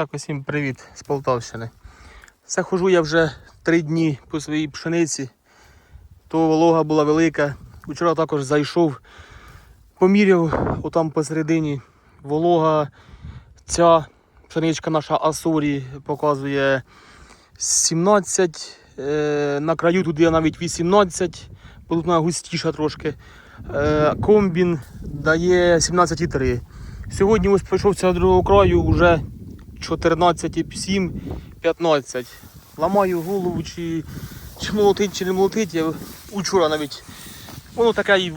Так, усім привіт з Полтавщини. Все хожу я вже три дні по своїй пшениці. То волога була велика. Вчора також зайшов, поміряв отам посередині. Волога ця пшеничка наша Асорі показує 17. е, На краю тут є навіть 18, бо густіша трошки. Е, Комбін дає 17,3. Сьогодні ось прийшовся до другого краю вже 14,7, 15. Ламаю голову, чи, чи молотить, чи не молотить. Я учора навіть. Воно таке,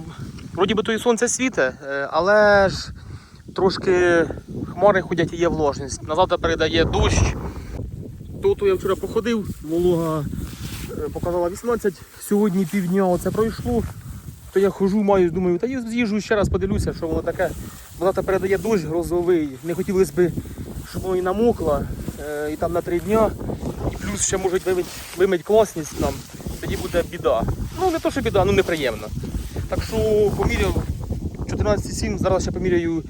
вроді би то і сонце світе, е, але ж трошки хмари ходять і є вложність. Назад передає дощ. Тут я вчора походив, волога е, показала 18, сьогодні півдня оце пройшло. То я хожу, маю, думаю, та я з'їжджу ще раз подивлюся, що воно таке. Вона передає дощ грозовий. Не хотілося б, щоб воно і намокло, е, і там на три дня. І плюс ще можуть вимить, вимить класність нам. Тоді буде біда. Ну не то, що біда, ну неприємно. Так що поміряв 14,7, зараз ще поміряю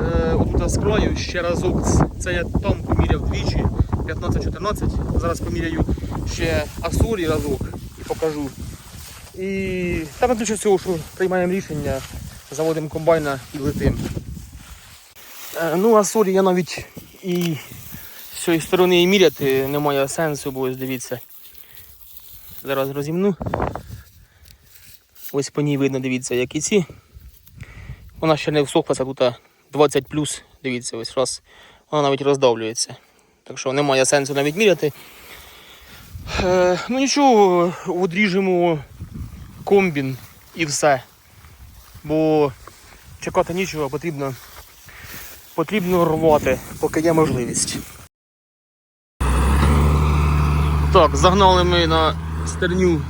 е, отут з краю ще разок. Це я там поміряв двічі, 15-14. Зараз поміряю ще Асурі разок і покажу. І там більше всього, що приймаємо рішення, заводимо комбайна і летим. Е, Ну, а сорі, я навіть і з цієї сторони і міряти немає сенсу, бо ось дивіться. Зараз розімну. Ось по ній видно, дивіться, як і ці. Вона ще не всохлася, тут 20 дивіться, ось раз. Вона навіть роздавлюється. Так що немає сенсу навіть міряти. Е, ну нічого, одріжемо комбін і все. Бо чекати нічого, потрібно, потрібно рвати, поки є можливість. Так, загнали ми на стерню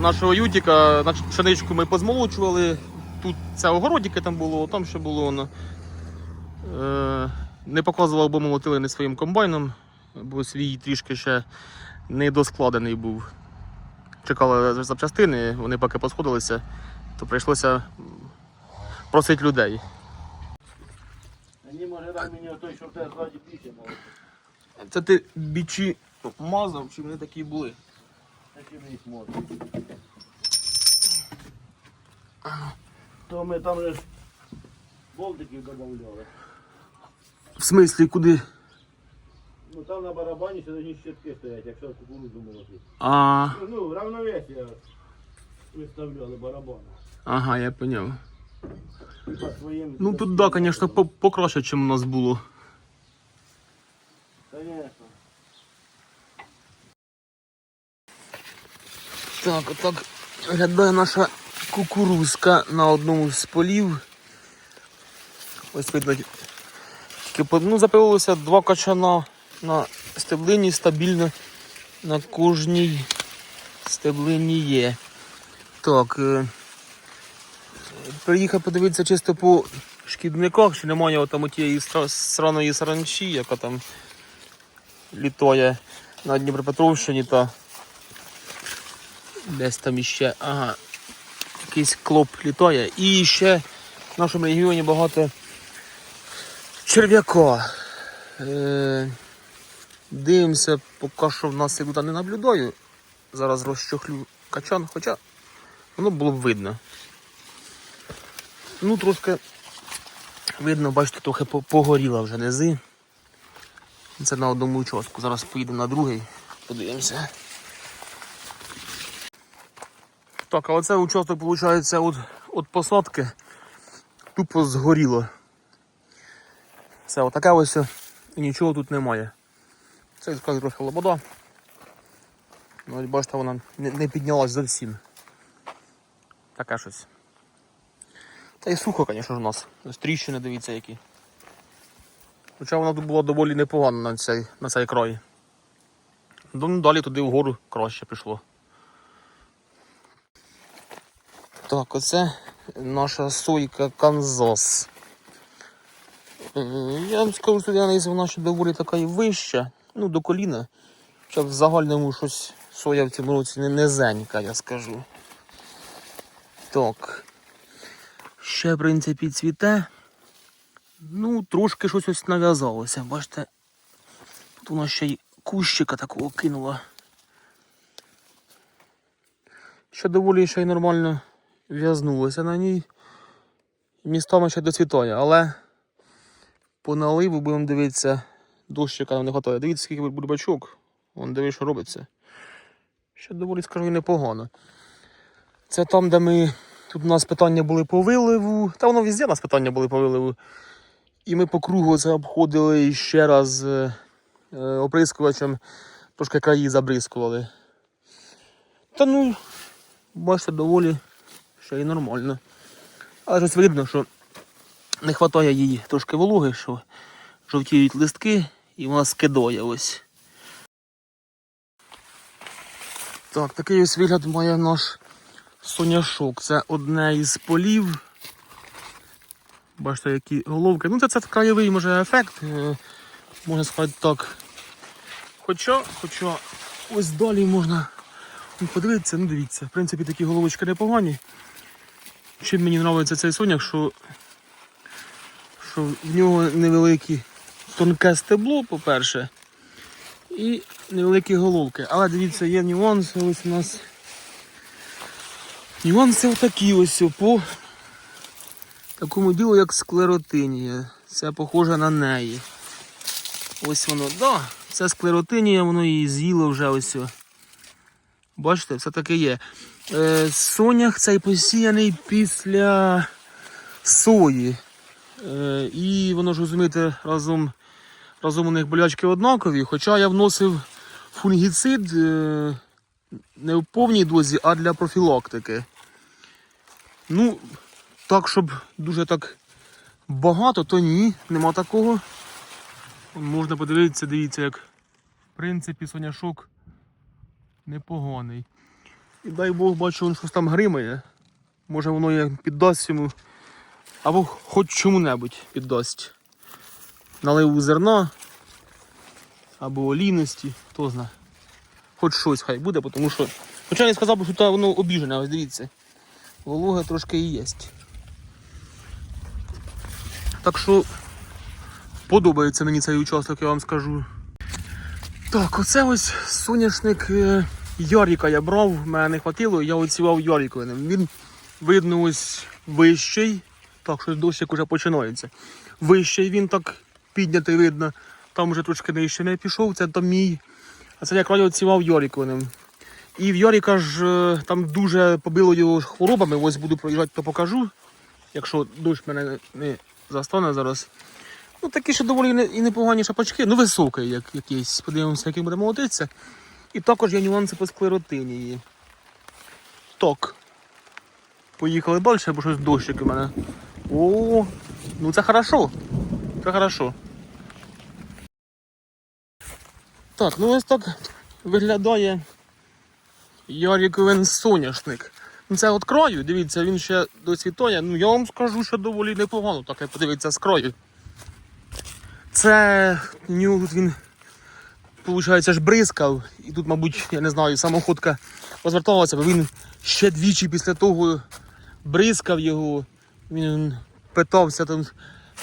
нашого ютіка, пшеничку ми позмолочували. Тут це огородики там було, там ще було воно. Е, не показував, бо молотили не своїм комбайном, бо свій трішки ще не доскладений був чекали запчастини, вони поки посходилися, то прийшлося просити людей. Може дай мені той, що в тебе ззаді більше може. Це ти бічі мазав, чи вони такі були? Такі не їх може. То ми там же ж болтиків додавали. В смислі, куди? Ну там на барабані ще одні щитки стоять, якщо кукурудзу молотити. А, Ну, равновесие виставляли барабани. ага, я поняв. Ну тут да, звісно, по- покраще, ніж у нас було. Так, отак виглядає наша кукурузка на одному з полів. Ось видно. Ну, запилилося два качана на стеблині стабільно на кожній стеблині є. Так. Приїхав подивитися чисто по шкідниках, чи немає там тієї сраної саранчі, яка там літає на Дніпропетровщині та Десь там іще, ага, якийсь клоп літає. І ще в нашому регіоні багато черв'яка. Е, дивимося, поки що в нас я тут не наблюдаю. Зараз розчохлю качан, хоча воно було б видно. Ну, трошки видно, бачите, трохи погоріла вже низи. Це на одному участку. Зараз поїдемо на другий, подивимося. Так, а оце участок, виходить, от, от посадки тупо згоріло. Все, отаке ось і нічого тут немає. Це скажу трохи лобода. Ну, бачите, вона не, піднялась зовсім. Таке щось. Та й сухо, звісно у нас. Ось тріщини, дивіться які. Хоча вона тут була доволі непогана на цей, на цей край. Ну, далі туди вгору краще пішло. Так, оце наша сойка Канзас. Е, Я вам скажу, що я вона ще доволі така і вища, ну до коліна. Хоча в загальному щось соя в цьому році не низенька, я скажу. Так. Ще, в принципі, цвіте. Ну, трошки щось ось нав'язалося. Бачите, тут вона ще й кущика такого кинула. Ще доволі ще й нормально в'язнулося на ній. Містами ще доцвітає, але по наливу будемо дивитися, дощика нам не готує. Дивіться, скільки бульбачок. Вон диви, що робиться. Ще доволі скажу непогано. Це там, де ми. Тут у нас питання були по виливу. Та воно везде у нас питання були по виливу. І ми по кругу це обходили ще раз е, е, оприскувачем, трошки краї забризкували. Та ну, бачите, доволі ще й нормально. Але щось видно, що не вистачає їй трошки вологи, що жовтіють листки і вона скидає ось. Так, такий ось вигляд має наш соняшок. Це одне із полів. Бачите, які головки. Ну, це, це краєвий може ефект, е, можна сказати так. Хоча, хоча ось далі можна подивитися, ну дивіться, в принципі такі головочки непогані. Чим мені подобається цей соняк, що, що в нього невеликі тонке стебло, по-перше, і невеликі головки. Але дивіться, є нюанси ось у нас. Нюанси отакі ось по такому ділу, як склеротинія. Це похоже на неї. Ось воно, да, це склеротинія, воно її з'їло вже ось. Бачите, все таки є. Е, сонях цей посіяний після сої. Е, і воно ж розумієте, разом, разом у них болячки однакові. Хоча я вносив фунгіцид е, не в повній дозі, а для профілактики. Ну, так, щоб дуже так багато, то ні, нема такого. Можна подивитися, дивіться, як в принципі соняшок непоганий. І дай Бог бачу, він щось там гримає. Може воно як піддасть йому. Або хоч чому-небудь піддасть. Наливу зерна або олійності, хто знає. Хоч щось хай буде, тому що. Хоча не сказав, що тут воно обіжене, ось дивіться. Волога трошки і є. Так що подобається мені цей участок, я вам скажу. Так, оце ось соняшник е, Яріка я брав, мене не хватило, я оцівав Яріковиним. Він видно ось вищий. Так, щось дощик уже починається. Вищий він так піднятий видно. Там вже трошки нижче не пішов, це там мій. А це я оцівав Яріковиним. І в Яріка ж е, там дуже побило його хворобами. Ось буду проїжджати, то покажу. Якщо дощ мене не застане зараз. Ну такі ще доволі і непогані шапочки, ну високий як якийсь. Подивимося, який буде молотитися. І також є нюанси по склеротинії. Так. Поїхали далі, бо щось дощик у мене. О, ну це хорошо. Це хорошо. Так, ну ось так виглядає Яріковин соняшник. Ну, Це от краю, дивіться, він ще доцвітає. Ну я вам скажу, що доволі непогано, так як подивіться з краю. Це нього тут він, виходить, ж бризкав. І тут, мабуть, я не знаю, самоходка розверталася, бо він ще двічі після того бризкав його. Він питався там,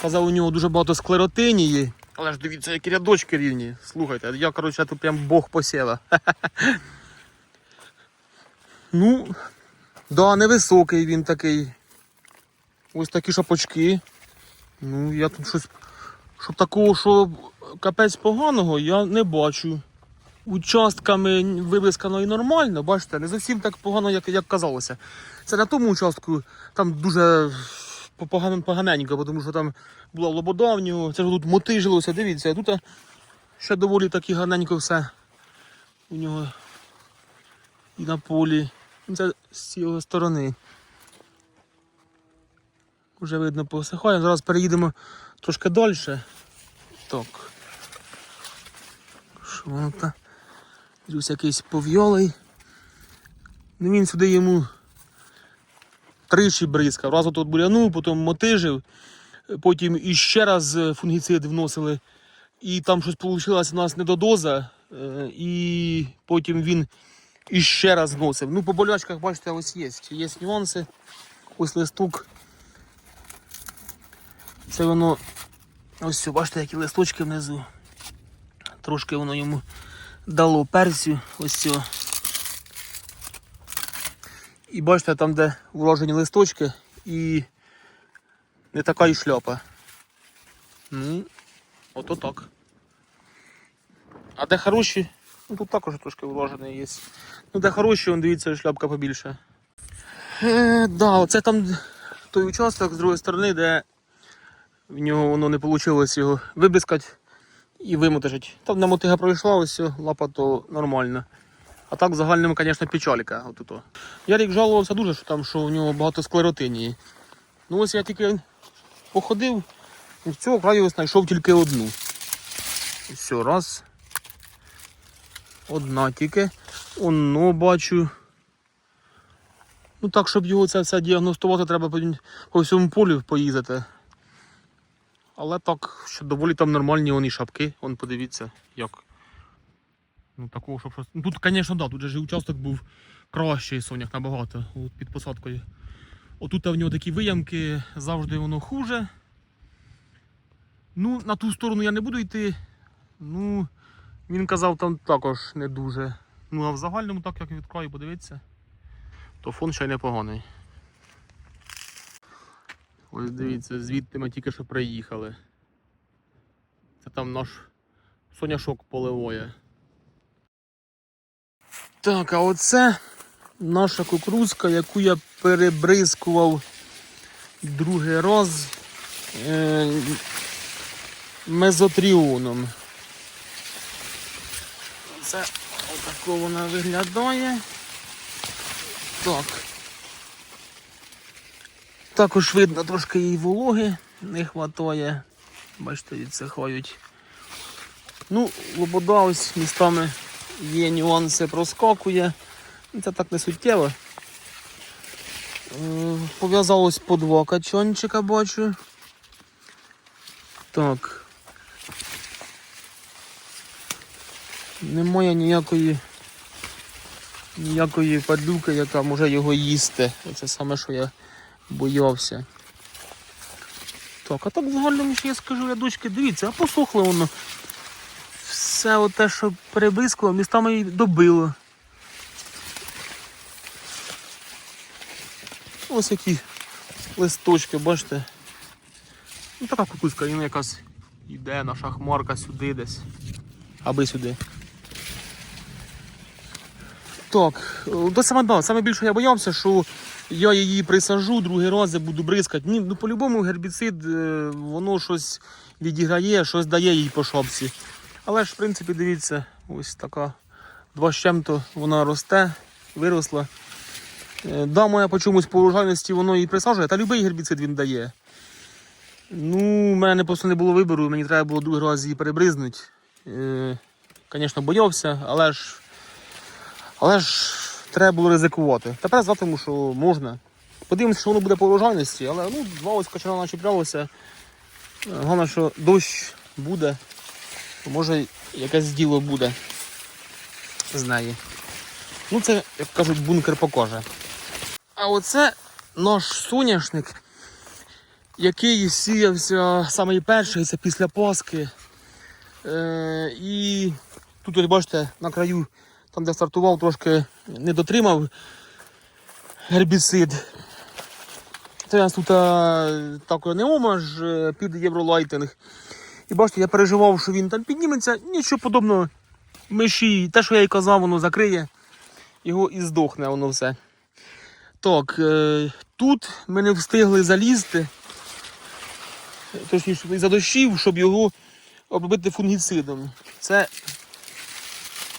казав, у нього дуже багато склеротинії. Але ж дивіться, які рядочки рівні. Слухайте, я, коротше, тут прям Бог посіла. Ну, да, невисокий він такий. Ось такі шапочки. Ну, я тут щось. Щоб такого, що капець поганого, я не бачу. Участками вибискано і нормально, бачите, не зовсім так погано, як, як казалося. Це на тому участку там дуже погано поганенько, тому що там була лобода в нього, це ж тут мотижилося, дивіться, тут ще доволі таки гарненько все у нього і на полі. Це з цієї сторони. Вже видно посихає. Зараз переїдемо трошки далі. Так. Що воно там? Дивлюсь, якийсь пов'ялий. Ну він сюди йому тричі бризкав. Раз тут бурянув, потім мотижив, потім іще раз е, фунгіцид вносили. І там щось вийшло у нас недодоза. е, І потім він іще раз вносив. Ну, по болячках, бачите, ось є. Є нюанси. Ось листок. Це воно Ось все, бачите, які листочки внизу. Трошки воно йому дало персю. Ось цього. І бачите, там, де вложені листочки, і не така і шляпа. Ну, ото так. А де хороші, ну тут також трошки вложений є. Ну де хороші, он дивіться, шляпка побільше. Е, да, оце там той участок з другої сторони, де в нього воно не вийшло його вибискати і вимотижити. Там на мотига пройшла, ось все, лапа то нормально. А так в загальному, звісно, печалька. От ото. Ярик жалувався дуже, що там що у нього багато склеротинії. Ну ось я тільки походив, і в цього краю знайшов тільки одну. Все, раз. Одна тільки. Оно бачу. Ну так, щоб його це все діагностувати, треба по всьому полю поїздити. Але так, що доволі там нормальні вони шапки, вон подивіться, як. Ну такого, щоб щось. Тут, звісно, да, тут же участок був кращий соняк набагато під посадкою. Отут в нього такі виямки, завжди воно хуже. Ну, на ту сторону я не буду йти. Ну, він казав, там також не дуже. Ну, а в загальному, так як від краю подивитися, то фон ще й непоганий. Ось дивіться, звідти ми тільки що приїхали. Це там наш соняшок поливає. Так, а оце наша кукурузка, яку я перебризкував другий раз е- мезотріоном. Це отако вона виглядає. Так. Також видно трошки їй вологи не вистачає. Бачите, відсихають. Ну, лобода ось містами є нюанси проскакує. Ну, Це так не суттєво. Е, Пов'язалось по два качанчика, бачу. Так. Немає ніякої ніякої падлюки, яка може його їсти. Це саме, що я боявся. Так, а так в загальному ще я скажу рядочки, дивіться, а посохло воно. Все те, що перебискувало, містами й добило. Ось які листочки, бачите. Ну така кукуська, він якась йде, наша хмарка сюди десь. Аби сюди. Так, до саме, да, саме більше я боявся, що я її присажу, другий раз буду бризкати. Ні, ну по-любому гербіцид, е, воно щось відіграє, щось дає їй по шапці. Але ж, в принципі, дивіться, ось така два з чим-то вона росте, виросла. Е, Да, моя по чомусь по урожайності воно і присаджує, та будь-який гербіцид він дає. Ну, в мене просто не було вибору, мені треба було другий раз її перебризнути. Е, Звісно, боявся, але ж але ж треба було ризикувати. Тепер знатиму, що можна. Подивимося, що воно буде по урожайності, але ну, два ось качана начіплялося. Е, Головне, що дощ буде, може якесь діло буде з неї. Ну це, як кажуть, бункер покаже. А оце наш соняшник, який сіявся самий перший, це після Пасхи. Е, і тут, ось бачите, на краю, там де стартував, трошки не дотримав гербіцид. Це у нас тут а, так неомаж е, під євролайтинг. І бачите, я переживав, що він там підніметься, нічого подобного. Миші, те, що я й казав, воно закриє, його і здохне воно все. Так, е, тут ми не встигли залізти, точніше за дощів, щоб його обробити фунгіцидом. Це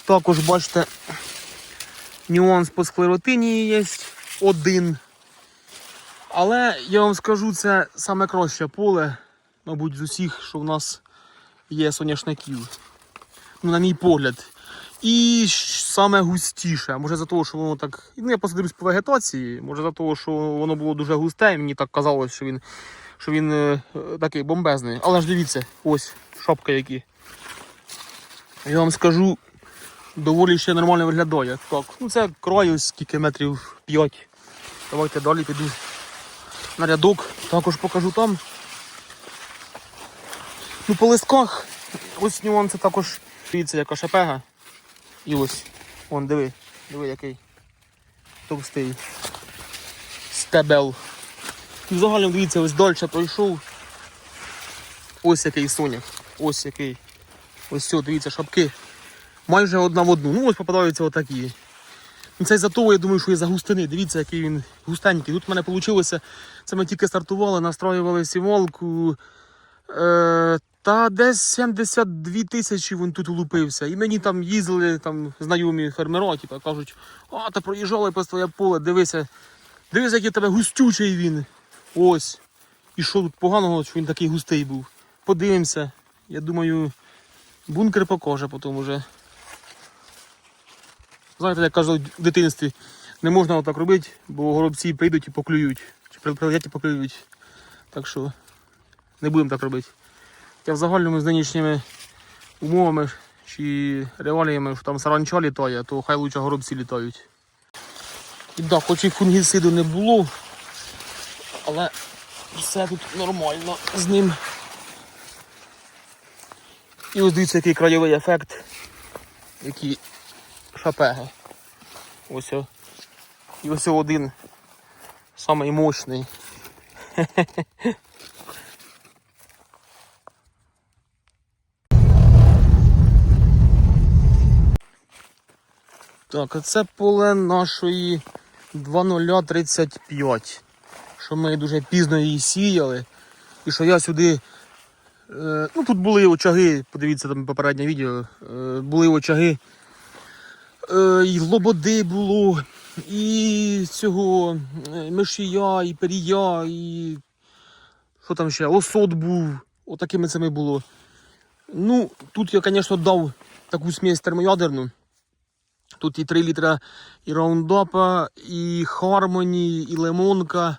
також, бачите, нюанс по склеротині є один. Але я вам скажу, це саме краще поле, мабуть, з усіх, що в нас є соняшників. Ну, на мій погляд. І саме густіше. Може за того, що воно так. Ну, я посадився по вегетації, може за того, що воно було дуже густе, і мені так казалось, що він, що він е, такий бомбезний. Але ж дивіться, ось шапка які. Я вам скажу, доволі ще нормально виглядає. Так, ну це ось скільки метрів 5. Давайте далі піду на рядок, також покажу там. Ну, по листках, ось нюанси також. Дивіться, яка шапега. І ось, вон, диви, диви, який товстий стебел. І взагалі, дивіться, ось далі пройшов. Ось який соняк. Ось який. Ось все, дивіться, шапки. Майже одна в одну. Ну ось попадаються отакі. Ну, Це за того, я думаю, що і за густини. Дивіться, який він густенький. Тут в мене вийшло, це ми тільки стартували, настроювали сівалку. Е, та десь 72 тисячі він тут улупився. І мені там їздили там, знайомі фермера, типу, кажуть, а, та проїжджали по твоє поле, дивися, дивися, який тебе густючий він. Ось. І що тут поганого, що він такий густий був. Подивимося. Я думаю, бункер покаже потім уже. Знаєте, як кажуть в дитинстві, не можна отак робити, бо горобці прийдуть і поклюють. Чи прилетять і поклюють. Так що не будемо так робити. Я в загальному з нинішніми умовами чи реаліями, що там саранча літає, то хай лучше горобці літають. І так, хоч і фунгіциду не було, але все тут нормально з ним. І ось дивіться, який краєвий ефект, які шапеги. Ось. о. І ось один самий мощний. Так, а це поле нашої 2035. Що ми дуже пізно її сіяли. І що я сюди. Е, ну тут були очаги, подивіться там попереднє відео. Е, були очаги. Е, і лободи було, і цього е, мишія, і перія, і що там ще, осот був. Отакими цими було. Ну, тут я, звісно, дав таку смесь термоядерну. Тут і 3 літра і раундапа, і хармоні, і лимонка.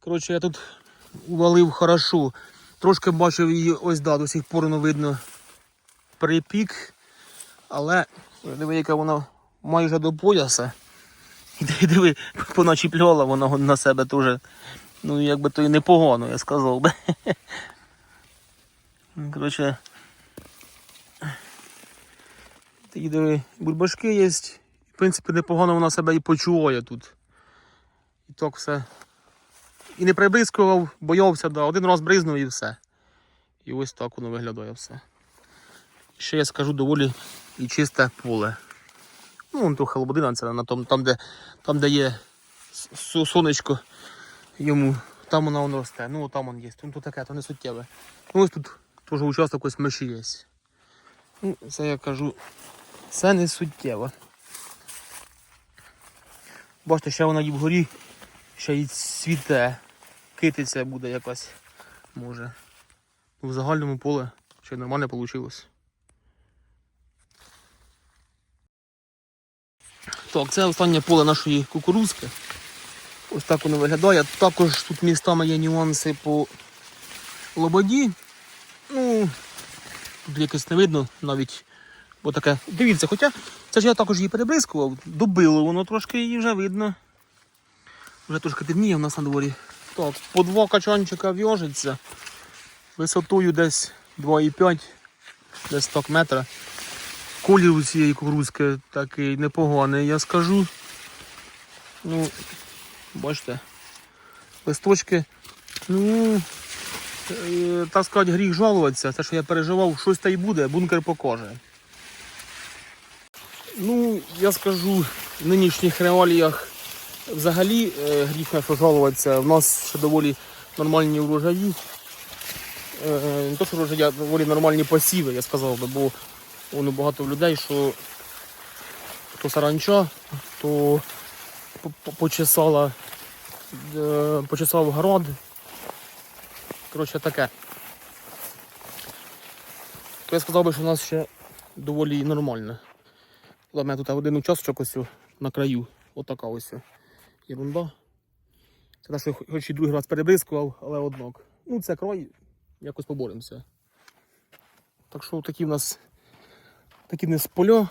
Коротше, я тут увалив хорошо. Трошки бачив її ось да, до сих пор воно видно припік. Але диви, яка вона майже до пояса. І диви, поначіпляла вона на себе теж. Ну, якби то і непогано, я сказав би. Коротше. Такі диви, є. В принципі, непогано вона себе і почуває тут. І так все. І не прибризкував, боявся, да. один раз бризнув і все. І ось так воно виглядає все. Ще я скажу доволі і чисте поле. Ну, вон трохи лободина, це на тому, там, де, там, де є сонечко йому, там вона воно росте. Ну, там воно є. Тут таке, то не суттєве. Ну, ось тут теж участок ось миші є. Ну, це я кажу, це не суттєво. Бачите, ще вона і вгорі, ще й цвіте. Китиця буде якась, може. Ну, В загальному поле ще нормально вийшло. Так, це останнє поле нашої кукурузки. Ось так воно виглядає. Також тут містами є нюанси по лободі. Ну, тут якось не видно навіть. Бо. Дивіться, хоча це ж я також її перебризкував, добило воно трошки її вже видно. Вже трошки темніє в нас на дворі. Так, по два качанчика в'яжеться. Висотою десь 2,5, десь так метра. Колір у цієї кукурузки такий непоганий, я скажу. Ну, бачите, листочки. Ну, е, так сказати, гріх жалуватися. Те, що я переживав, щось та й буде, бункер покаже. Ну, я скажу, в нинішніх реаліях взагалі е, гріх на що. У нас ще доволі нормальні урожаї. Е, не то, що урожаї, а доволі нормальні посіви, я сказав би, бо воно багато людей, що то саранча, то по- по- почесала, е, почесав город. Коротше таке. То я сказав би, що у нас ще доволі нормально. У мене тут один участок ось на краю. Отака ось о ерунда. Це те, що хоч і другий раз перебризкував, але однак. Ну це край, якось поборемося. Так що такі в нас такі не з поля.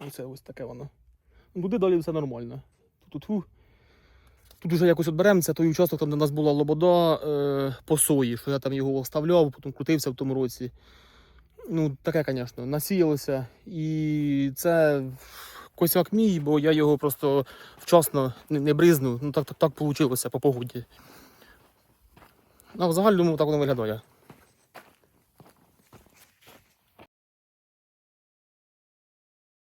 Оце ось таке воно. Ну, Туди далі все нормально. Тут фу. Тут вже якось відберемося, той участок, там де у нас була лобода е, по сої, що я там його вставляв, потім крутився в тому році. Ну, таке, звісно, насіялося. І це косяк мій, бо я його просто вчасно не, бризнув. Ну так, так, так вийшло по погоді. Ну, в загальному так воно виглядає.